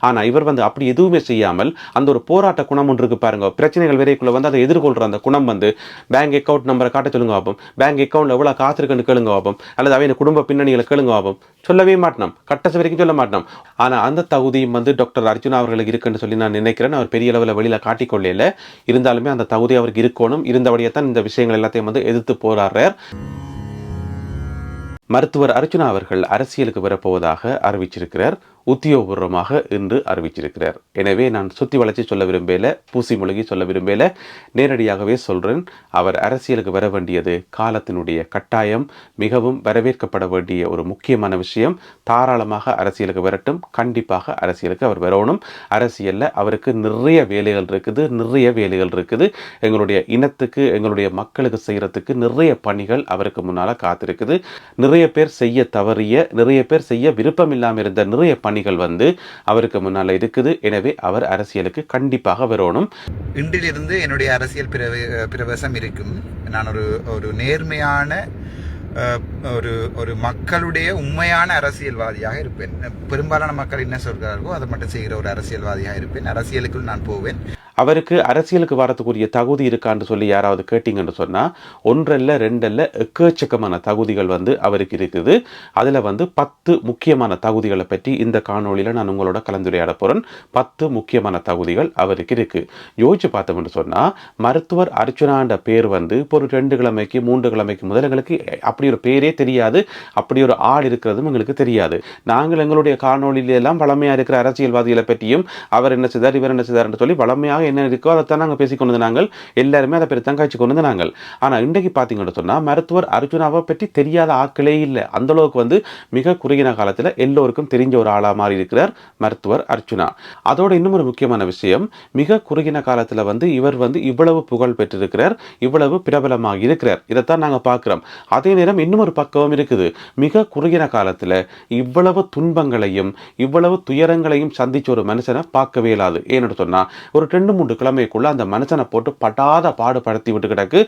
ஆனா இவர் வந்து அப்படி எதுவுமே செய்யாமல் அந்த ஒரு போராட்ட குணம் ஒன்று இருக்கு பாருங்க. பிரச்சனைகள் வரைக்குள்ள வந்து அதை எதிர்கொள்ற அந்த குணம் வந்து பேங்க் அக்கவுண்ட் நம்பரை காட்ட சொல்லுங்க பாப்போம். பேங்க் அக்கவுண்ட்ல எவ்வளவு காத்திருக்குன்னு கேளுங்க பாப்போம். அல்லது அவையின குடும்ப பின்னணிகளை கேளுங்க பாப்போம். சொல்லவே மாட்டோம். கட்டச வரைக்கும் சொல்ல மாட்டோம். ஆனா அந்த தகுதியும் வந்து டாக்டர் அர்ஜுனா அவர்களுக்கு இருக்குன்னு சொல்லி நான் நினைக்கிறேன். அவர் பெரிய அளவில் வெளியில காட்டிக்கொள்ளல. இருந்தாலுமே அந்த தகுதி அவருக்கு இருக்கணும். இருந்தபடியே தான் இந்த விஷயங்கள் எல்லாத்தையும் வந்து எதிர்த்து போராடுறார். மருத்துவர் அர்ஜுனா அவர்கள் அரசியலுக்கு வரப்போவதாக அறிவிச்சிருக்கிறார். உத்தியோகபூர்வமாக இன்று அறிவிச்சிருக்கிறார் எனவே நான் சுத்தி வளர்ச்சி சொல்ல விரும்பல பூசி மொழிகி சொல்ல விரும்பல நேரடியாகவே சொல்றேன். அவர் அரசியலுக்கு வர வேண்டியது காலத்தினுடைய கட்டாயம் மிகவும் வரவேற்கப்பட வேண்டிய ஒரு முக்கியமான விஷயம். தாராளமாக அரசியலுக்கு வரட்டும் கண்டிப்பாக அரசியலுக்கு அவர் வரணும். அரசியலில் அவருக்கு நிறைய வேலைகள் இருக்குது நிறைய வேலைகள் இருக்குது. எங்களுடைய இனத்துக்கு எங்களுடைய மக்களுக்கு செய்கிறதுக்கு நிறைய பணிகள் அவருக்கு முன்னால் காத்திருக்குது. நிறைய பேர் செய்ய தவறிய நிறைய பேர் செய்ய விருப்பம் இல்லாமல் இருந்த நிறைய பணி பணிகள் வந்து அவருக்கு முன்னால் இருக்குது. எனவே அவர் அரசியலுக்கு கண்டிப்பாக வரணும். இன்றிலிருந்து என்னுடைய அரசியல் பிரவே பிரவேசம் இருக்கும். நான் ஒரு ஒரு நேர்மையான ஒரு ஒரு மக்களுடைய உண்மையான அரசியல்வாதியாக இருப்பேன். பெரும்பாலான மக்கள் என்ன சொல்கிறார்களோ அதை மட்டும் செய்கிற ஒரு அரசியல்வாதியாக இருப்பேன். அரசியலுக்குள் நான் போவேன். அவருக்கு அரசியலுக்கு வரத்துக்குரிய தகுதி இருக்கான்னு சொல்லி யாராவது கேட்டிங்கன்னு சொன்னால் ஒன்றல்ல ரெண்டல்ல எக்கச்சக்கமான தகுதிகள் வந்து அவருக்கு இருக்குது. அதில் வந்து பத்து முக்கியமான தகுதிகளை பற்றி இந்த காணொலியில் நான் உங்களோட கலந்துரையாட போகிறேன் பத்து முக்கியமான தகுதிகள் அவருக்கு இருக்குது யோசிச்சு பார்த்தோம்னு சொன்னால் மருத்துவர் அர்ச்சுனான்ற பேர் வந்து இப்போ ஒரு ரெண்டு கிழமைக்கு மூன்று கிழமைக்கு முதல் எங்களுக்கு அப்படி ஒரு பேரே தெரியாது. அப்படி ஒரு ஆள் இருக்கிறதும் எங்களுக்கு தெரியாது. நாங்கள் எங்களுடைய காணொலியிலெல்லாம் வளமையாக இருக்கிற அரசியல்வாதிகளை பற்றியும் அவர் என்ன செய்தார் இவர் என்ன செய்தார்னு சொல்லி வளமையாக என்ன இருக்கோ அதைத்தான் நாங்கள் பேசி கொண்டு நாங்கள் எல்லாருமே அதை பெரிய தங்காய்ச்சி கொண்டு நாங்கள் ஆனால் இன்றைக்கு பார்த்தீங்கன்னு சொன்னால் மருத்துவர் அர்ஜுனாவை பற்றி தெரியாத ஆட்களே இல்லை. அந்த அளவுக்கு வந்து மிக குறுகின காலத்தில் எல்லோருக்கும் தெரிஞ்ச ஒரு ஆளாக மாறி இருக்கிறார் மருத்துவர் அர்ச்சுனா அதோட இன்னும் ஒரு முக்கியமான விஷயம் மிக குறுகின காலத்தில் வந்து இவர் வந்து இவ்வளவு புகழ் பெற்றிருக்கிறார் இவ்வளவு பிரபலமாக இருக்கிறார். இதைத்தான் நாங்கள் பார்க்குறோம் அதே நேரம் இன்னும் ஒரு பக்கமும் இருக்குது. மிக குறுகின காலத்தில் இவ்வளவு துன்பங்களையும் இவ்வளவு துயரங்களையும் சந்திச்ச ஒரு மனுஷனை பார்க்கவே இயலாது. ஏன்னு சொன்னால் ஒரு ரெண்டு மூன்று கிழமைக்குள்ள அந்த மனுஷனை போட்டு பட்டாத பாடுபடுத்தி விட்டு கிடக்கு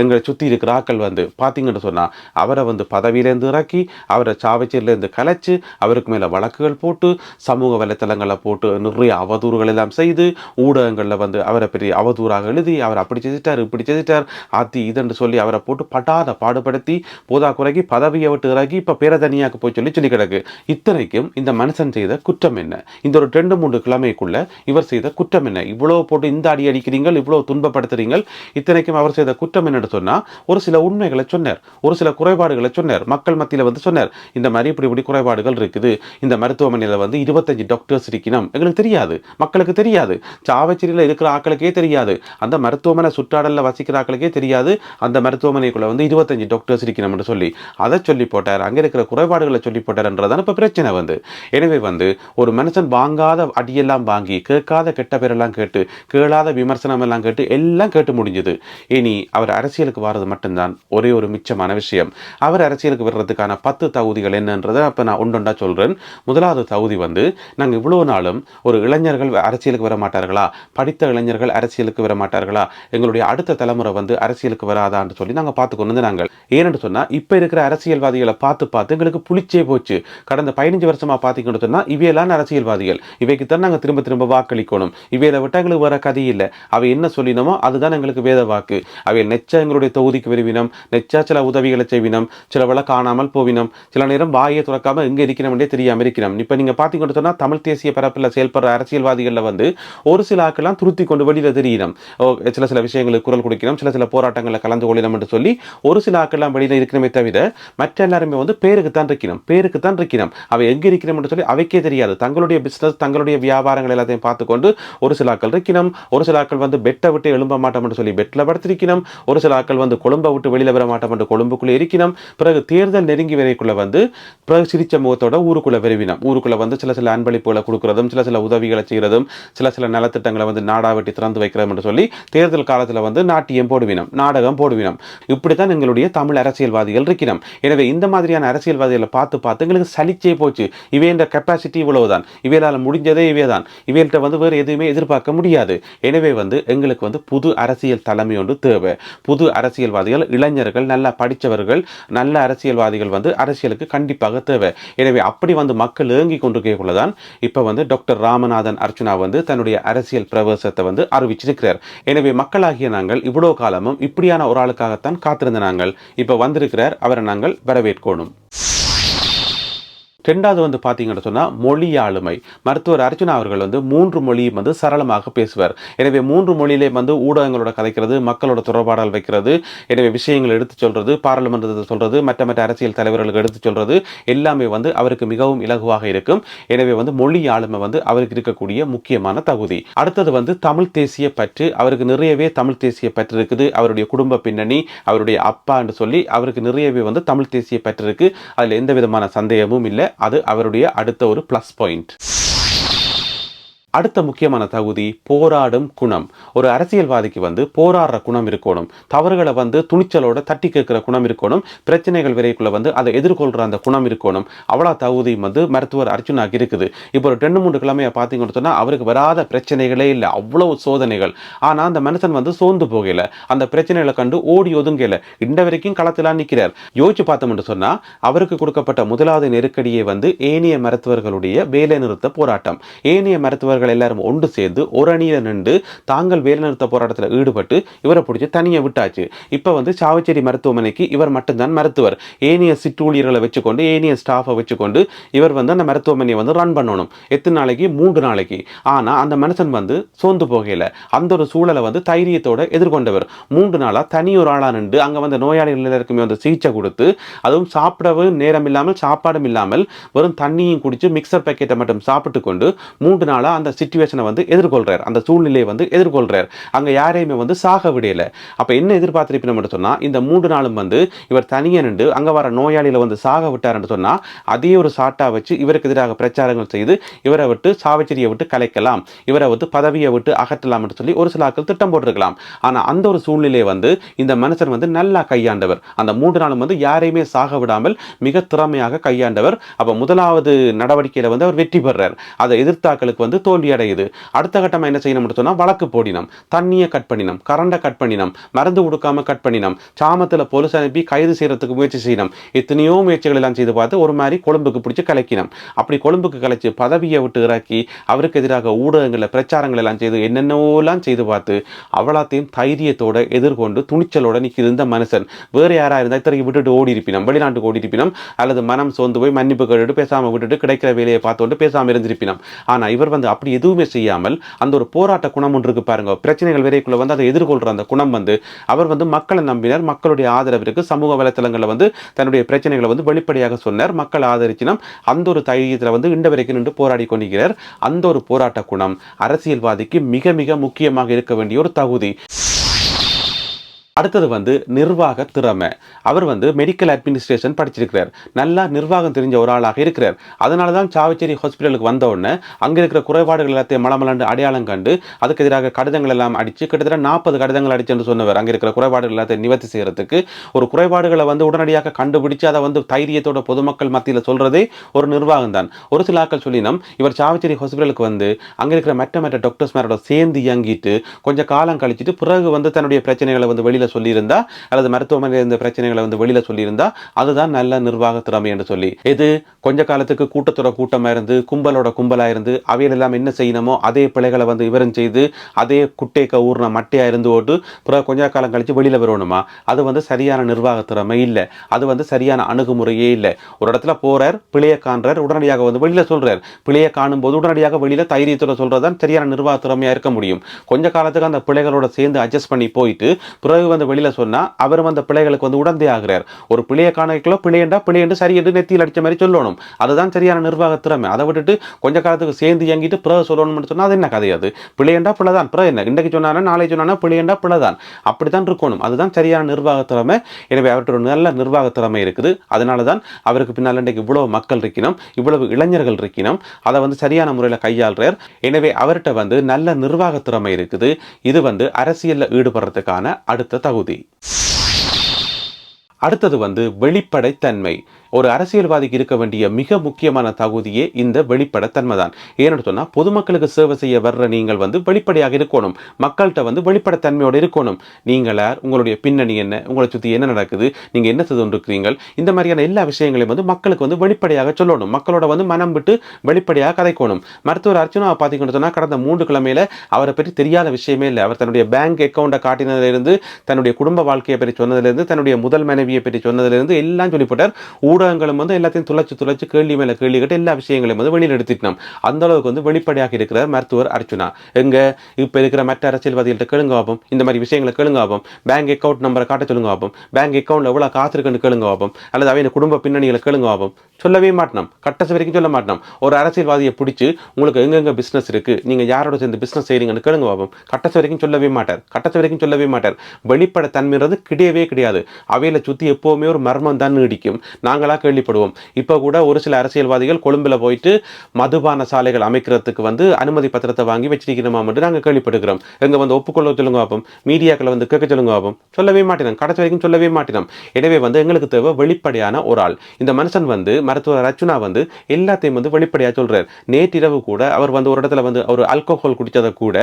எங்களை சுற்றி இருக்கிற ஆக்கள் வந்து. பார்த்தீங்கன்னு சொன்னா அவரை வந்து பதவியிலேருந்து இறக்கி அவரை சாவச்சியிலேருந்து கலைச்சு அவருக்கு மேலே வழக்குகள் போட்டு சமூக வலைத்தளங்களை போட்டு நிறைய அவதூறுகள் எல்லாம் செய்து ஊடகங்களில் வந்து அவரை பெரிய அவதூறாக எழுதி அவர் அப்படி செஞ்சிட்டார் இப்படி செஞ்சிட்டார் ஆத்தி இதென்று சொல்லி அவரை போட்டு படாத பாடுபடுத்தி போதா குறைக்கி பதவியை விட்டு இறக்கி இப்போ பேரதனியாக்கு போய் சொல்லி சொல்லி கிடக்கு. இத்தனைக்கும் இந்த மனுஷன் செய்த குற்றம் என்ன? இந்த ஒரு ரெண்டு மூன்று கிழமைக்குள்ள இவர் செய்த குற்றம் என்ன? இவ்வளோ இவ்வளவு போட்டு இந்த அடி அடிக்கிறீர்கள் இவ்வளவு துன்பப்படுத்துறீங்க இத்தனைக்கும் அவர் செய்த குற்றம் என்னென்னு சொன்னா ஒரு சில உண்மைகளை சொன்னார் ஒரு சில குறைபாடுகளை சொன்னார் மக்கள் மத்தியில் வந்து சொன்னார் இந்த மாதிரி இப்படி இப்படி குறைபாடுகள் இருக்குது இந்த மருத்துவமனையில் வந்து இருபத்தஞ்சு டாக்டர்ஸ் இருக்கணும் எங்களுக்கு தெரியாது மக்களுக்கு தெரியாது சாவச்சேரியில் இருக்கிற ஆக்களுக்கே தெரியாது அந்த மருத்துவமனை சுற்றாடலில் வசிக்கிற ஆக்களுக்கே தெரியாது அந்த மருத்துவமனைக்குள்ள வந்து இருபத்தஞ்சு டாக்டர்ஸ் இருக்கணும்னு சொல்லி அதை சொல்லி போட்டார் அங்கே இருக்கிற குறைபாடுகளை சொல்லி போட்டார்ன்றதான இப்போ பிரச்சனை வந்து. எனவே வந்து ஒரு மனுஷன் வாங்காத அடியெல்லாம் வாங்கி கேட்காத கெட்ட பேரெல்லாம் கேட்டு கேளாத விமர்சனம் எல்லாம் கேட்டு எல்லாம் கேட்டு முடிஞ்சது. இனி அவர் அரசியலுக்கு வர்றது மட்டும்தான் ஒரே ஒரு மிச்சமான விஷயம். அவர் அரசியலுக்கு வர்றதுக்கான பத்து தகுதிகள் என்னன்றதை அப்போ நான் ஒன்றொண்டா சொல்றேன். முதலாவது தகுதி வந்து நாங்கள் இவ்வளோ நாளும் ஒரு இளைஞர்கள் அரசியலுக்கு வர மாட்டார்களா படித்த இளைஞர்கள் அரசியலுக்கு வர மாட்டார்களா எங்களுடைய அடுத்த தலைமுறை வந்து அரசியலுக்கு வராதான்னு சொல்லி நாங்கள் பார்த்து கொண்டு வந்து நாங்கள். ஏன்னு சொன்னால் இப்போ இருக்கிற அரசியல்வாதிகளை பார்த்து பார்த்து எங்களுக்கு புளிச்சே போச்சு. கடந்த பதினஞ்சு வருஷமாக பார்த்திங்கன்னு சொன்னால் இவையெல்லாம் அரசியல்வாதிகள். இவைக்கு தான் நாங்கள் திரும்ப திரும்ப வாக்களிக்கணும். இவையில விட்டால் எங்களுக்கு வர கதை இல்லை. அவை என்ன சொல்லினமோ அதுதான் எங்களுக்கு வேத வாக்கு. அவை நெச்ச எங்களுடைய தொகுதிக்கு விரும்பினோம். நெச்சா சில உதவிகளை செய்வினோம். சிலவளை காணாமல் போவினோம். சில நேரம் வாயை துறக்காமல் எங்க இருக்கிறோம்னே தெரியாம இருக்கிறோம். இப்ப நீங்க பாத்தீங்கன்னு சொன்னால் தமிழ் தேசிய பரப்பில் செயல்படுற அரசியல்வாதிகளில் வந்து ஒரு சில ஆக்கெல்லாம் துருத்தி கொண்டு வெளியில தெரியணும் ஓ, சில சில விஷயங்களுக்கு குரல் கொடுக்கணும் சில சில போராட்டங்களில் கலந்து கொள்ளணும் என்று சொல்லி ஒரு சில ஆக்கெல்லாம் வெளியில் இருக்கணுமே தவிர மற்ற எல்லாருமே வந்து பேருக்கு தான் இருக்கணும் பேருக்கு தான் இருக்கணும் அவை எங்கே இருக்கணும் என்று சொல்லி அவைக்கே தெரியாது. தங்களுடைய பிஸ்னஸ் தங்களுடைய வியாபாரங்கள் எல்லாத்தையும் பார்த்துக்கொண்டு ஒரு சில ஆக்கள் இருக்கணும் ஒரு சில ஆட்கள் வந்து பெட்டை விட்டு எழும்ப மாட்டோம் என்று சொல்லி பெட்டில் படுத்திருக்கணும் ஒரு சில ஆட்கள் வந்து கொழும்பை விட்டு வெளியில வர மாட்டோம் என்று கொழும்புக்குள்ளே இருக்கணும் பிறகு தேர்தல் நெருங்கி வரைக்குள்ள வந்து பிறகு சிரிச்ச முகத்தோட ஊருக்குள்ள விரும்பினோம் ஊருக்குள்ள வந்து சில சில அன்பளிப்புகளை கொடுக்குறதும் சில சில உதவிகளை செய்யறதும் சில சில நலத்திட்டங்களை வந்து நாடா வெட்டி திறந்து வைக்கிறோம் என்று சொல்லி தேர்தல் காலத்துல வந்து நாட்டியம் போடுவினம் நாடகம் போடுவினம். இப்படித்தான் எங்களுடைய தமிழ் அரசியல்வாதிகள் இருக்கணும் எனவே இந்த மாதிரியான அரசியல்வாதிகளை பார்த்து பார்த்து எங்களுக்கு சலிச்சே போச்சு. இவைன்ற கெப்பாசிட்டி இவ்வளவுதான். இவையால முடிஞ்சதே இவைதான். இவையிட்ட வந்து வேறு எதுவுமே எதிர்பார்க்க முடியும் முடியாது. எனவே வந்து எங்களுக்கு வந்து புது அரசியல் தலைமை ஒன்று தேவை. புது அரசியல்வாதிகள் இளைஞர்கள் நல்லா படித்தவர்கள் நல்ல அரசியல்வாதிகள் வந்து அரசியலுக்கு கண்டிப்பாக தேவை. எனவே அப்படி வந்து மக்கள் ஏங்கி கொண்டிருக்கக்குள்ள தான் இப்போ வந்து டாக்டர் ராமநாதன் அர்ச்சுனா வந்து தன்னுடைய அரசியல் பிரவேசத்தை வந்து அறிவிச்சிருக்கிறார். எனவே மக்களாகிய நாங்கள் இவ்வளோ காலமும் இப்படியான ஒரு ஆளுக்காகத்தான் காத்திருந்த நாங்கள். இப்போ வந்திருக்கிறார் அவரை நாங்கள் வரவேற்கணும். ரெண்டாவது வந்து பார்த்தீங்கன்னு சொன்னால் மொழி ஆளுமை. மருத்துவர் அர்ஜுனா அவர்கள் வந்து மூன்று மொழியும் வந்து சரளமாக பேசுவார். எனவே மூன்று மொழியிலே வந்து ஊடகங்களோட கதைக்கிறது மக்களோட தொடர்பாடல் வைக்கிறது எனவே விஷயங்கள் எடுத்து சொல்றது பாராளுமன்றத்தை சொல்றது மற்ற மற்ற அரசியல் தலைவர்களுக்கு எடுத்து சொல்றது எல்லாமே வந்து அவருக்கு மிகவும் இலகுவாக இருக்கும். எனவே வந்து மொழி ஆளுமை வந்து அவருக்கு இருக்கக்கூடிய முக்கியமான தகுதி. அடுத்தது வந்து தமிழ் தேசிய பற்று. அவருக்கு நிறையவே தமிழ் தேசிய பற்று இருக்குது. அவருடைய குடும்ப பின்னணி அவருடைய அப்பா என்று சொல்லி அவருக்கு நிறையவே வந்து தமிழ் தேசிய பற்று இருக்கு. அதில் எந்த விதமான சந்தேகமும் இல்லை. அது அவருடைய அடுத்த ஒரு ப்ளஸ் பாயிண்ட் அடுத்த முக்கியமான தகுதி போராடும் குணம். ஒரு அரசியல்வாதிக்கு வந்து போராடுற குணம் இருக்கணும். தவறுகளை வந்து துணிச்சலோட தட்டி கேட்கிற குணம் இருக்கணும். பிரச்சனைகள் விரைக்குள்ள வந்து அதை எதிர்கொள்கிற அந்த குணம் இருக்கணும். அவ்வளோ தகுதியும் வந்து மருத்துவர் அர்ஜுனாக்கு இருக்குது. இப்போ ஒரு ரெண்டு மூன்று கிழமையை பார்த்தீங்கன்னு சொன்னால் அவருக்கு வராத பிரச்சனைகளே இல்லை. அவ்வளவு சோதனைகள். ஆனால் அந்த மனுஷன் வந்து சோர்ந்து போகல. அந்த பிரச்சனைகளை கண்டு ஓடி ஒதுங்கல. இந்த வரைக்கும் களத்திலாம் நிற்கிறார் யோசிச்சு பார்த்தோம்னு சொன்னால் அவருக்கு கொடுக்கப்பட்ட முதலாவது நெருக்கடியை வந்து ஏனைய மருத்துவர்களுடைய வேலை நிறுத்த போராட்டம். ஏனைய மருத்துவர்கள் எல்லாரும் ஒன்று சேர்ந்து ஒரு அணியில் நின்று தாங்கள் வேலைநிறுத்த போராட்டத்தில் ஈடுபட்டு இவரை பிடிச்சி தனியாக விட்டாச்சு. இப்போ வந்து சாவச்சேரி மருத்துவமனைக்கு இவர் மட்டும்தான் மருத்துவர். ஏனைய சிற்றூழியர்களை வச்சுக்கொண்டு ஏனைய ஸ்டாஃபை வச்சுக்கொண்டு இவர் வந்து அந்த மருத்துவமனையை வந்து ரன் பண்ணணும். எத்தனை நாளைக்கு? மூன்று நாளைக்கு. ஆனால் அந்த மனுஷன் வந்து சோர்ந்து போகையில் அந்த ஒரு சூழலை வந்து தைரியத்தோடு எதிர்கொண்டவர். மூன்று நாளாக தனி ஒரு ஆளாக நின்று அங்கே வந்து நோயாளிகள் எல்லாருக்குமே வந்து சிகிச்சை கொடுத்து அதுவும் சாப்பிடவும் நேரம் இல்லாமல் சாப்பாடும் இல்லாமல் வெறும் தண்ணியும் குடித்து மிக்சர் பேக்கெட்டை மட்டும் சாப்பிட்டு கொண்டு மூன்று நாளாக அந்த சுச்சுவேஷனை வந்து எதிர்கொள்கிறார் அந்த சூழ்நிலையை வந்து எதிர்கொள்கிறார் அங்கே யாரையுமே வந்து சாக விடையில அப்போ என்ன எதிர்பார்த்திருப்பினோம் சொன்னால் இந்த மூன்று நாளும் வந்து இவர் தனியாக நின்று அங்கே வர நோயாளியில் வந்து சாக விட்டார்னு சொன்னால் அதே ஒரு சாட்டாக வச்சு இவருக்கு எதிராக பிரச்சாரங்கள் செய்து இவரை விட்டு சாவச்சேரியை விட்டு கலைக்கலாம். இவரை வந்து பதவியை விட்டு அகற்றலாம் என்று சொல்லி ஒரு சில ஆட்கள் திட்டம் போட்டிருக்கலாம். ஆனால் அந்த ஒரு சூழ்நிலையை வந்து இந்த மனுஷன் வந்து நல்லா கையாண்டவர். அந்த மூன்று நாளும் வந்து யாரையுமே சாக விடாமல் மிக திறமையாக கையாண்டவர். அப்போ முதலாவது நடவடிக்கையில் வந்து அவர் வெற்றி பெறார். அதை எதிர்த்தாக்களுக்கு வந்து தோல்வி அடையுது அடுத்த கட்டமாக என்ன செய்யணும்னு சொன்னால் வழக்கு போடினோம். தண்ணியை கட் பண்ணினோம். கரண்டை கட் பண்ணினோம். மருந்து கொடுக்காம கட் பண்ணினோம். சாமத்தில் போலீஸ் அனுப்பி கைது செய்யறதுக்கு முயற்சி செய்யணும் எத்தனையோ முயற்சிகள் எல்லாம் செய்து பார்த்து ஒரு மாதிரி கொழும்புக்கு பிடிச்சி கலைக்கினோம். அப்படி கொழும்புக்கு கலைச்சி பதவியை விட்டு இறக்கி அவருக்கு எதிராக ஊடகங்களில் பிரச்சாரங்கள் எல்லாம் செய்து என்னென்னவோலாம் செய்து பார்த்து அவ்வளோத்தையும் தைரியத்தோட எதிர்கொண்டு துணிச்சலோட நிற்கிது இந்த மனுஷன். வேறு யாராக இருந்தால் இத்தனைக்கு விட்டுட்டு ஓடி இருப்பினோம் வெளிநாட்டுக்கு ஓடி இருப்பினோம் அல்லது மனம் சோர்ந்து போய் மன்னிப்பு கேட்டுட்டு பேசாமல் விட்டுட்டு கிடைக்கிற வேலையை பார்த்துட்டு பேசாமல் இருந்திருப்பினோம். ஆனால் இவர் வந்து அப்படி எதுவுமே செய்யாமல் அந்த ஒரு போராட்ட குணம் ஒன்று இருக்கு பாருங்க. பிரச்சனைகள் விரைக்குள்ள வந்து அதை எதிர்கொள்கிற அந்த குணம் வந்து அவர் வந்து மக்களை நம்பினார். மக்களுடைய ஆதரவிற்கு சமூக வலைத்தளங்களில் வந்து தன்னுடைய பிரச்சனைகளை வந்து வெளிப்படையாக சொன்னார். மக்கள் ஆதரிச்சினம் அந்த ஒரு தைரியத்தில் வந்து இண்ட வரைக்கும் நின்று போராடி கொண்டிருக்கிறார். அந்த ஒரு போராட்ட குணம் அரசியல்வாதிக்கு மிக மிக முக்கியமாக இருக்க வேண்டிய ஒரு தகுதி. அடுத்தது வந்து நிர்வாக திறமை. அவர் வந்து மெடிக்கல் அட்மினிஸ்ட்ரேஷன் படிச்சிருக்கிறார். நல்லா நிர்வாகம் தெரிஞ்ச ஒரு ஆளாக இருக்கிறார். அதனால தான் சாவச்சேரி ஹாஸ்பிட்டலுக்கு வந்த உடனே அங்கே இருக்கிற குறைபாடுகள் எல்லாத்தையும் மலமலாண்டு அடையாளம் கண்டு அதுக்கு எதிராக கடிதங்கள் எல்லாம் அடித்து கிட்டத்தட்ட நாற்பது கடிதங்கள் அடிச்சுன்னு சொன்னவர். அங்கே இருக்கிற குறைபாடுகள் எல்லாத்தையும் நிவர்த்தி செய்கிறதுக்கு ஒரு குறைபாடுகளை வந்து உடனடியாக கண்டுபிடிச்சு அதை வந்து தைரியத்தோட பொதுமக்கள் மத்தியில் சொல்கிறதே ஒரு நிர்வாகம் தான். ஒரு சில ஆட்கள் சொல்லினோம் இவர் சாவச்சேரி ஹாஸ்பிட்டலுக்கு வந்து அங்கே இருக்கிற மற்ற மற்ற டாக்டர்ஸ் மேரோட சேர்ந்து இயங்கிட்டு கொஞ்சம் காலம் கழிச்சிட்டு பிறகு வந்து தன்னுடைய பிரச்சனைகளை வந்து வெளியில் சொல்லியிருந்தா அல்லது மருத்துவமனையில் இருந்த பிரச்சனைகளை வந்து வெளியில் சொல்லியிருந்தா அதுதான் நல்ல நிர்வாக திறமை என்று சொல்லி. இது கொஞ்ச காலத்துக்கு கூட்டத்தோட கூட்டமாக இருந்து கும்பலோட கும்பலாக இருந்து அவையில் எல்லாம் என்ன செய்யணுமோ அதே பிழைகளை வந்து விவரம் செய்து அதே குட்டைக்க ஊர்ன மட்டையாக இருந்து ஓட்டு பிறகு கொஞ்ச காலம் கழிச்சு வெளியில் வரணுமா அது வந்து சரியான நிர்வாக திறமை இல்லை. அது வந்து சரியான அணுகுமுறையே இல்லை. ஒரு இடத்துல போறார் பிழையை காண்றார் உடனடியாக வந்து வெளியில் சொல்றார். பிழையை காணும் போது உடனடியாக வெளியில் தைரியத்தோட சொல்றதுதான் சரியான நிர்வாக திறமையாக இருக்க முடியும். கொஞ்ச காலத்துக்கு அந்த பிள்ளைகளோட சேர்ந்து அட்ஜஸ்ட் பண்ணி போயிட்டு பிறகு வந்து வெளியில சொன்னா அவரும் அந்த பிள்ளைகளுக்கு வந்து உடந்தே ஆகிறார். ஒரு பிள்ளையை காணிக்கலோ பிள்ளையண்டா பிள்ளையண்டு சரி என்று நெத்தியில் அடிச்ச மாதிரி சொல்லணும். அதுதான் சரியான நிர்வாக திறமை. அதை விட்டுட்டு கொஞ்ச காலத்துக்கு சேர்ந்து இயங்கிட்டு பிற சொல்லணும்னு சொன்னா அது என்ன கதை அது? பிள்ளையண்டா பிள்ளை தான். பிற என்ன? இன்றைக்கு சொன்னானா நாளை சொன்னானா பிள்ளையண்டா பிள்ளை தான். அப்படித்தான் இருக்கணும். அதுதான் சரியான நிர்வாக திறமை. எனவே அவர்கிட்ட ஒரு நல்ல நிர்வாக திறமை இருக்குது. அதனால தான் அவருக்கு பின்னால் இன்றைக்கு இவ்வளவு மக்கள் இருக்கணும் இவ்வளவு இளைஞர்கள் இருக்கணும் அதை வந்து சரியான முறையில் கையாளுறார். எனவே அவர்கிட்ட வந்து நல்ல நிர்வாக திறமை இருக்குது. இது வந்து அரசியலில் ஈடுபடுறதுக்கான அடுத்த தகுதி. அடுத்தது வந்து வெளிப்படைத்தன்மை. ஒரு அரசியல்வாதிக்கு இருக்க வேண்டிய மிக முக்கியமான தகுதியே இந்த வெளிப்படத்தன்மை தான் ஏன்னு சொன்னா பொதுமக்களுக்கு சேவை செய்ய வர்ற நீங்கள் வந்து வெளிப்படையாக இருக்கணும். மக்கள்கிட்ட வந்து வெளிப்படத்தன்மையோடு இருக்கணும். நீங்களார் உங்களுடைய பின்னணி என்ன? உங்களை சுற்றி என்ன நடக்குது? நீங்கள் என்ன செய்து கொண்டிருக்கிறீங்க இந்த மாதிரியான எல்லா விஷயங்களையும் வந்து மக்களுக்கு வந்து வெளிப்படையாக சொல்லணும். மக்களோட வந்து மனம் விட்டு வெளிப்படையாக கதைக்கணும். மருத்துவர் அர்ச்சனா பார்த்தீங்கன்னு சொன்னா கடந்த மூன்று கிழமையில அவரை பற்றி தெரியாத விஷயமே இல்லை. அவர் தன்னுடைய பேங்க் அக்கௌண்ட்டை காட்டினதிலிருந்து தன்னுடைய குடும்ப வாழ்க்கையை பற்றி சொன்னதிலிருந்து தன்னுடைய முதல் மனைவியை பற்றி சொன்னதிலிருந்து எல்லாம் சொல்லிவிட்டார். ஊடகங்களும் வந்து எல்லாத்தையும் துளைச்சு துளைச்சு கேள்வி மேலே கேள்வி கேட்டு எல்லா விஷயங்களையும் வந்து வெளியில் எடுத்துட்டோம். அந்த அளவுக்கு வந்து வெளிப்படையாக இருக்கிறார் மருத்துவர் அர்ச்சுனா எங்க? இப்ப இருக்கிற மற்ற அரசியல்வாதிகள்ட்ட கேளுங்க ஆபம் இந்த மாதிரி விஷயங்களை கேளுங்க ஆபம் பேங்க் அக்கௌண்ட் நம்பரை காட்ட சொல்லுங்க ஆபம் பேங்க் அக்கௌண்ட் எவ்வளவு காசு இருக்குன்னு கேளுங்க ஆபம் அல்லது அவைய குடும்ப பின்னணிகளை கேளுங்க ஆபம் சொல்லவே மாட்டோம். கட்டசு வரைக்கும் சொல்ல மாட்டோம். ஒரு அரசியல்வாதியை பிடிச்சி உங்களுக்கு எங்கெங்க பிசினஸ் இருக்கு? நீங்க யாரோட சேர்ந்து பிஸ்னஸ் செய்கிறீங்கன்னு கேளுங்க ஆபம் கட்டசு வரைக்கும் சொல்லவே மாட்டார். கட்டசு வரைக்கும் சொல்லவே மாட்டார். வெளிப்படை தன்மைன்றது கிடையவே கிடையாது. அவையில் சுத்தி எப்போவுமே ஒரு மர்மம் தான் நீடிக்கும். நாங்கள் கேள்விப்படுவோம். இப்போ கூட ஒரு சில அரசியல்வாதிகள் கொழும்பில் போயிட்டு மதுபான சாலைகள் அமைக்கிறதுக்கு வந்து அனுமதி பத்திரத்தை வாங்கி வச்சிருக்கிறோமா மட்டும் நாங்கள் கேள்விப்படுகிறோம். எங்கே வந்து ஒப்புக்கொள்ள சொல்லுங்க பார்ப்போம் மீடியாக்களை வந்து கேட்க சொல்லுங்க பார்ப்போம் சொல்லவே மாட்டினோம். கடைசி வரைக்கும் சொல்லவே மாட்டினோம். எனவே வந்து எங்களுக்கு தேவை வெளிப்படையான ஒரு ஆள். இந்த மனுஷன் வந்து மருத்துவர் ரச்சுனா வந்து எல்லாத்தையும் வந்து வெளிப்படையாக சொல்கிறார் நேற்றிரவு கூட அவர் வந்து ஒரு இடத்துல வந்து ஒரு ஆல்கோஹால் குடித்ததை கூட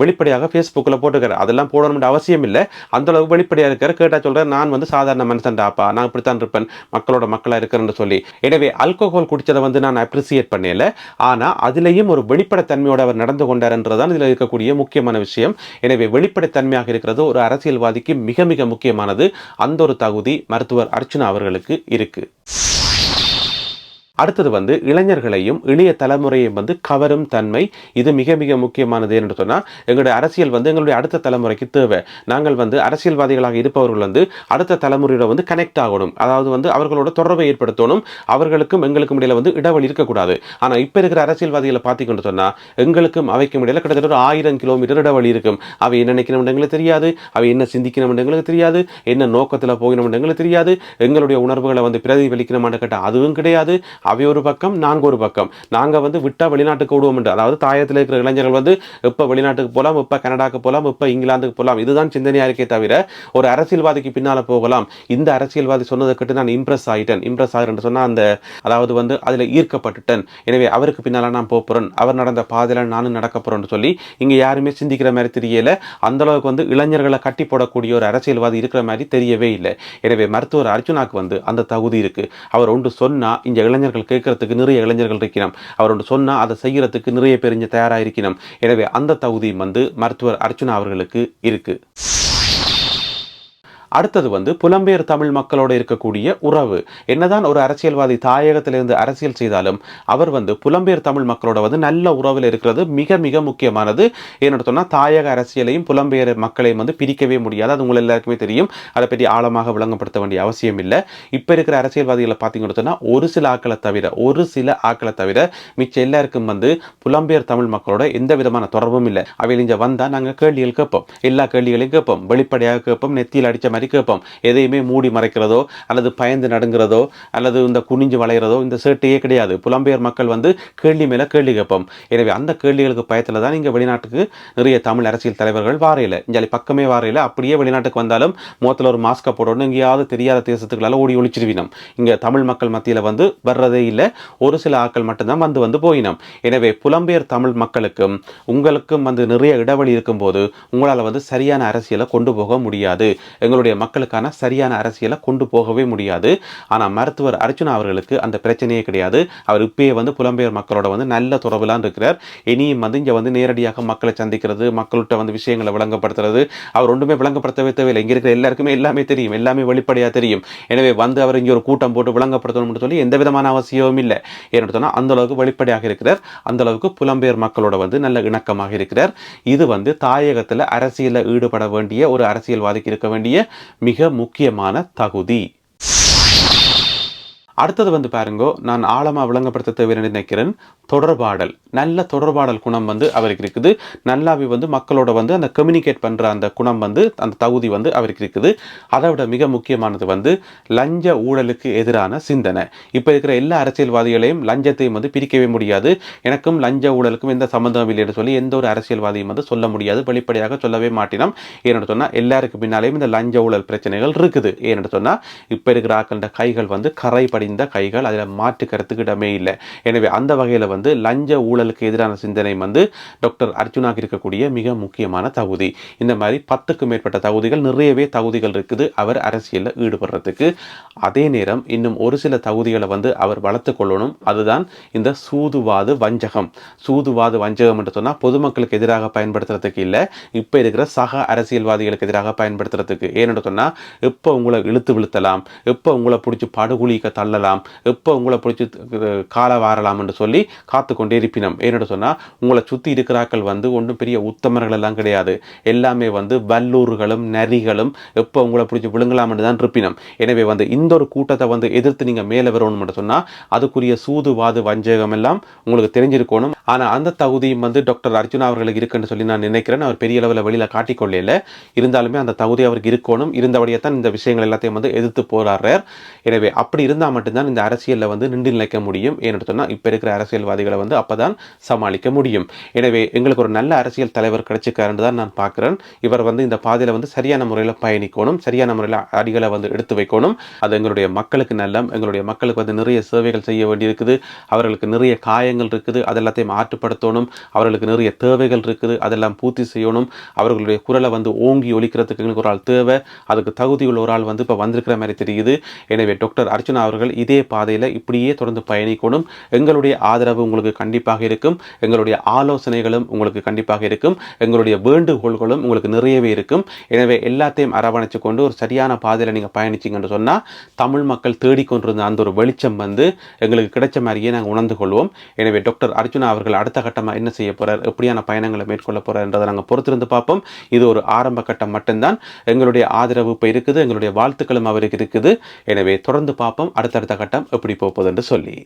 வெளிப்படையாக ஃபேஸ்புக்கில் போட்டுக்கிறார் அதெல்லாம் போடணும்னு அவசியம் இல்லை. அந்த அளவுக்கு இருக்கிற கேட்டால் கேட்டா நான் வந்து சாதாரண மனுஷன் டாப்பா நான் இப்படித்தான் இருப்பேன். மக்களோட மக்கள் இருக்கிறேன்னு சொல்லி. எனவே அல்கோஹால் குடித்ததை வந்து நான் அப்ரிசியேட் பண்ணல. ஆனா அதுலயும் ஒரு வெளிப்படைத்தன்மையோடு அவர் நடந்து கொண்டார்ன்றதான் இதுல இருக்கக்கூடிய முக்கியமான விஷயம். எனவே வெளிப்படைத்தன்மையாக இருக்கிறது ஒரு அரசியல்வாதிக்கு மிக மிக முக்கியமானது. அந்த ஒரு தகுதி மருத்துவர் அர்ச்சனா அவர்களுக்கு இருக்குது அடுத்தது வந்து இளைஞர்களையும் இளைய தலைமுறையும் வந்து கவரும் தன்மை. இது மிக மிக முக்கியமானது என்று சொன்னால் எங்களுடைய அரசியல் வந்து எங்களுடைய அடுத்த தலைமுறைக்கு தேவை. நாங்கள் வந்து அரசியல்வாதிகளாக இருப்பவர்கள் வந்து அடுத்த தலைமுறையோட வந்து கனெக்ட் ஆகணும். அதாவது வந்து அவர்களோட தொடர்பை ஏற்படுத்தணும். அவர்களுக்கும் எங்களுக்கும் இடையில வந்து இடைவெளி இருக்கக்கூடாது. ஆனால் இப்போ இருக்கிற அரசியல்வாதிகளை பார்த்திங்கன்னு சொன்னால் எங்களுக்கும் அவைக்கும் இடையில கிட்டத்தட்ட ஒரு ஆயிரம் கிலோமீட்டர் இடைவெளி இருக்கும். அவை என்ன நினைக்கணும் எங்களுக்கு தெரியாது. அவை என்ன சிந்திக்கணும் எங்களுக்கு தெரியாது. என்ன நோக்கத்தில் போகணும் எங்களுக்கு தெரியாது. எங்களுடைய உணர்வுகளை வந்து பிரதிபலிக்கணுமான்னு கேட்டால் அதுவும் கிடையாது. அவை ஒரு பக்கம் நாங்கள் ஒரு பக்கம். நாங்கள் வந்து விட்டால் வெளிநாட்டுக்கு விடுவோம் என்று. அதாவது தாயத்தில் இருக்கிற இளைஞர்கள் வந்து இப்போ வெளிநாட்டுக்கு போகலாம் இப்போ கனடாக்கு போகலாம் இப்போ இங்கிலாந்துக்கு போகலாம் இதுதான் சிந்தனையாக இருக்கே தவிர ஒரு அரசியல்வாதிக்கு பின்னால் போகலாம். இந்த அரசியல்வாதி சொன்னதை கேட்டு நான் இம்ப்ரெஸ் ஆகிட்டேன் இம்ப்ரெஸ் ஆகிறேன் சொன்னால் அந்த அதாவது வந்து அதில் ஈர்க்கப்பட்டுட்டேன். எனவே அவருக்கு பின்னால் நான் போகிறேன் அவர் நடந்த பாதையில் நானும் நடக்க போகிறேன்னு சொல்லி இங்கே யாருமே சிந்திக்கிற மாதிரி தெரியல. அந்த அளவுக்கு வந்து இளைஞர்களை கட்டி போடக்கூடிய ஒரு அரசியல்வாதி இருக்கிற மாதிரி தெரியவே இல்லை. எனவே மருத்துவர் அர்ஜுனாக்கு வந்து அந்த தகுதி இருக்குது அவர் ஒன்று சொன்னால் இந்த இளைஞர்கள் கேட்கறதுக்கு நிறைய இளைஞர்கள் இருக்கணும் அவர் ஒன்று சொன்னா அதை செய்யறதுக்கு நிறைய பேர் தயாராக இருக்கணும் எனவே அந்த தகுதியும் வந்து மருத்துவர் அர்ச்சுனா அவர்களுக்கு இருக்கு. அடுத்தது வந்து புலம்பெயர் தமிழ் மக்களோட இருக்கக்கூடிய உறவு. என்னதான் ஒரு அரசியல்வாதி தாயகத்திலிருந்து அரசியல் செய்தாலும் அவர் வந்து புலம்பெயர் தமிழ் மக்களோட வந்து நல்ல உறவில் இருக்கிறது மிக மிக முக்கியமானது. என்னோட சொன்னால் தாயக அரசியலையும் புலம்பெயர் மக்களையும் வந்து பிரிக்கவே முடியாது. அது உங்களை எல்லாருக்குமே தெரியும். அதை பற்றி ஆழமாக விளங்கப்படுத்த வேண்டிய அவசியம் இல்லை. இப்போ இருக்கிற அரசியல்வாதிகளை பார்த்தீங்கன்னு சொன்னால் ஒரு சில ஆக்களை தவிர ஒரு சில ஆக்களை தவிர மிச்சம் எல்லாருக்கும் வந்து புலம்பெயர் தமிழ் மக்களோட எந்த விதமான தொடர்பும் இல்லை. அவையில் இங்கே வந்தால் நாங்கள் கேள்விகள் கேட்போம். எல்லா கேள்விகளையும் கேட்போம். வெளிப்படையாக கேட்போம். நெத்தியில் அடித்த மாதிரி கேட்போம் எதையுமே மூடி மறைக்கிறதோ அல்லது பயந்து நடுங்கிறதோ அல்லது இந்த குனிஞ்சு வளைகிறதோ இந்த சேட்டையே கிடையாது. புலம்பெயர் மக்கள் வந்து கேள்வி மேலே கேள்வி கேட்போம். எனவே அந்த கேள்விகளுக்கு பயத்தில் தான் இங்கே வெளிநாட்டுக்கு நிறைய தமிழ் அரசியல் தலைவர்கள் வாரையில். இங்கே பக்கமே வாரையில். அப்படியே வெளிநாட்டுக்கு வந்தாலும் முகத்தில் ஒரு மாஸ்க்கை போடணும் எங்கேயாவது தெரியாத தேசத்துக்களால் ஓடி ஒழிச்சிருவினோம் இங்கே தமிழ் மக்கள் மத்தியில் வந்து வர்றதே இல்லை. ஒரு சில ஆட்கள் மட்டும்தான் வந்து வந்து போயினோம். எனவே புலம்பெயர் தமிழ் மக்களுக்கும் உங்களுக்கும் வந்து நிறைய இடைவெளி இருக்கும்போது உங்களால் வந்து சரியான அரசியலை கொண்டு போக முடியாது. எங்களுடைய மக்களுக்கான சரியான அரசியலை கொண்டு போகவே முடியாது. ஆனால் மருத்துவர் அர்ஜுனா அவர்களுக்கு அந்த பிரச்சனையே கிடையாது. அவர் இப்பயே வந்து புலம்பெயர் மக்களோட வந்து நல்ல தொடர்புலாம் இருக்கிறார். இனியும் வந்து இங்கே வந்து நேரடியாக மக்களை சந்திக்கிறது மக்கள்கிட்ட வந்து விஷயங்களை விளங்கப்படுத்துறது அவர் ஒன்றுமே விளங்கப்படுத்தவே தேவையில்லை. இங்கே இருக்கிற எல்லாருக்குமே எல்லாமே தெரியும். எல்லாமே வெளிப்படையாக தெரியும். எனவே வந்து அவர் இங்கே ஒரு கூட்டம் போட்டு விளங்கப்படுத்தணும்னு சொல்லி எந்த விதமான அவசியமும் இல்லை. ஏன்னு சொன்னால் அந்த அளவுக்கு வெளிப்படையாக இருக்கிறார். அந்த அளவுக்கு புலம்பெயர் மக்களோட வந்து நல்ல இணக்கமாக இருக்கிறார். இது வந்து தாயகத்தில் அரசியலில் ஈடுபட வேண்டிய ஒரு அரசியல்வாதிக்கு இருக்க வேண்டிய மிக முக்கியமான தகுதி. அடுத்தது வந்து பாருங்கோ நான் ஆழமாக விளங்கப்படுத்த தேவையான நினைக்கிறேன். தொடர்பாடல் நல்ல தொடர்பாடல் குணம் வந்து அவருக்கு இருக்குது. நல்லாவே வந்து மக்களோட வந்து அந்த கம்யூனிகேட் பண்ணுற அந்த குணம் வந்து அந்த தகுதி வந்து அவருக்கு இருக்குது. அதை விட மிக முக்கியமானது வந்து லஞ்ச ஊழலுக்கு எதிரான சிந்தனை. இப்போ இருக்கிற எல்லா அரசியல்வாதிகளையும் லஞ்சத்தையும் வந்து பிரிக்கவே முடியாது. எனக்கும் லஞ்ச ஊழலுக்கும் எந்த சம்பந்தமும் இல்லைன்னு சொல்லி எந்த ஒரு அரசியல்வாதியும் வந்து சொல்ல முடியாது. வெளிப்படையாக சொல்லவே மாட்டினோம். ஏன்னு சொன்னால் எல்லாருக்கு பின்னாலேயும் இந்த லஞ்ச ஊழல் பிரச்சனைகள் இருக்குது. ஏன்னு சொன்னால் இப்போ இருக்கிற ஆக்கள கைகள் வந்து கரை படிந்த கைகள். அதில் மாற்று கருத்துக்கிடமே இல்லை. எனவே அந்த வகையில் வந்து லஞ்ச ஊழலுக்கு எதிரான சிந்தனை வந்து டாக்டர் அர்ஜுனாக்கு இருக்கக்கூடிய மிக முக்கியமான தகுதி. இந்த மாதிரி பத்துக்கும் மேற்பட்ட தகுதிகள் நிறையவே தகுதிகள் இருக்குது. அவர் அரசியலில் ஈடுபடுறதுக்கு. அதே நேரம் இன்னும் ஒரு சில தகுதிகளை வந்து அவர் வளர்த்து கொள்ளணும். அதுதான் இந்த சூதுவாது வஞ்சகம். சூதுவாது வஞ்சகம் என்று சொன்னால் பொதுமக்களுக்கு எதிராக பயன்படுத்துறதுக்கு இல்லை. இப்போ இருக்கிற சக அரசியல்வாதிகளுக்கு எதிராக பயன்படுத்துறதுக்கு. ஏன்னு சொன்னால் எப்போ உங்களை இழுத்து விழுத்தலாம்? எப்போ உங்களை பிடிச்சி படுகுழிக்க தள்ளலாம்? எப்போ உங்களை பிடிச்சி காலை வாரலாம் என்று சொல்லி காத்து கொண்டே இருப்பினம். ஏன்னு சொன்னால் உங்களை சுற்றி இருக்கிறாக்கள் வந்து ஒன்றும் பெரிய உத்தமர்கள் எல்லாம் கிடையாது. எல்லாமே வந்து வல்லூர்களும் நரிகளும் எப்போ உங்களை பிடிச்சி விழுங்கலாம்னு தான் இருப்பினம். எனவே வந்து இந்த ஒரு கூட்டத்தை வந்து எதிர்த்து நீங்கள் மேலே வரணும்னு சொன்னால் அதுக்குரிய சூதுவாது வஞ்சகம் எல்லாம் உங்களுக்கு தெரிஞ்சிருக்கணும். ஆனால் அந்த தகுதியும் வந்து டாக்டர் அர்ஜுனா அவர்களுக்கு இருக்குன்னு சொல்லி நான் நினைக்கிறேன். அவர் பெரிய அளவில் வெளியில் காட்டிக்கொள்ளல. இருந்தாலுமே அந்த தகுதி அவருக்கு இருக்கணும். இருந்தபடியே தான் இந்த விஷயங்கள் எல்லாத்தையும் வந்து எதிர்த்து போராடுறார். எனவே அப்படி இருந்தால் மட்டும்தான் இந்த அரசியலில் வந்து நின்று நிலைக்க முடியும். ஏன்னு சொன்னால் இப்போ இருக்கிற அரசியல்வாதிகளை வந்து அப்போ தான் சமாளிக்க முடியும். எனவே எங்களுக்கு ஒரு நல்ல அரசியல் தலைவர் கிடைச்சிக்காருன்னு தான் நான் பார்க்குறேன். இவர் வந்து இந்த பாதையில் வந்து சரியான முறையில் பயணிக்கணும் சரியான முறையில் அடிகளை வந்து எடுத்து வைக்கணும். அது எங்களுடைய மக்களுக்கு நல்லம். எங்களுடைய மக்களுக்கு வந்து நிறைய சேவைகள் செய்ய வேண்டியிருக்குது. அவர்களுக்கு நிறைய காயங்கள் இருக்குது. அதெல்லாத்தையும் ஆற்றுப்படுத்தணும். அவர்களுக்கு நிறைய தேவைகள் இருக்குது. அதெல்லாம் பூர்த்தி செய்யணும். அவர்களுடைய குரலை வந்து ஓங்கி ஒழிக்கிறதுக்கு எங்களுக்கு ஒரு ஆள் தேவை. அதுக்கு தகுதியுள்ள ஒரு ஆள் வந்து இப்போ வந்திருக்கிற மாதிரி தெரியுது. எனவே டாக்டர் அர்ச்சனா அவர்கள் இதே பாதையில் இப்படியே தொடர்ந்து பயணிக்கணும். எங்களுடைய ஆதரவு உங்களுக்கு கண்டிப்பாக இருக்கும். எங்களுடைய ஆலோசனைகளும் உங்களுக்கு கண்டிப்பாக இருக்கும். எங்களுடைய வேண்டுகோள்களும் உங்களுக்கு நிறையவே இருக்கும். எனவே எல்லாத்தையும் அரவணைச்சு கொண்டு ஒரு சரியான பாதையில் நீங்கள் பயணிச்சிங்கன்னு சொன்னால் தமிழ் மக்கள் தேடிக்கொண்டிருந்த அந்த ஒரு வெளிச்சம் வந்து எங்களுக்கு கிடைச்ச மாதிரியே நாங்கள் உணர்ந்து கொள்வோம். எனவே டாக்டர் அர்ஜுனா அவர்கள் அடுத்த கட்டமாக என்ன செய்ய போகிறார் எப்படியான பயணங்களை மேற்கொள்ள போகிறார்ன்றதை நாங்கள் பொறுத்திருந்து பார்ப்போம். இது ஒரு ஆரம்ப கட்டம் மட்டும்தான். எங்களுடைய ஆதரவு இப்போ இருக்குது எங்களுடைய வாழ்த்துக்களும் அவருக்கு இருக்குது. எனவே தொடர்ந்து பார்ப்போம். அடுத்தடுத்த கட்டம் எப்படி போகுதுன்னு சொல்லி.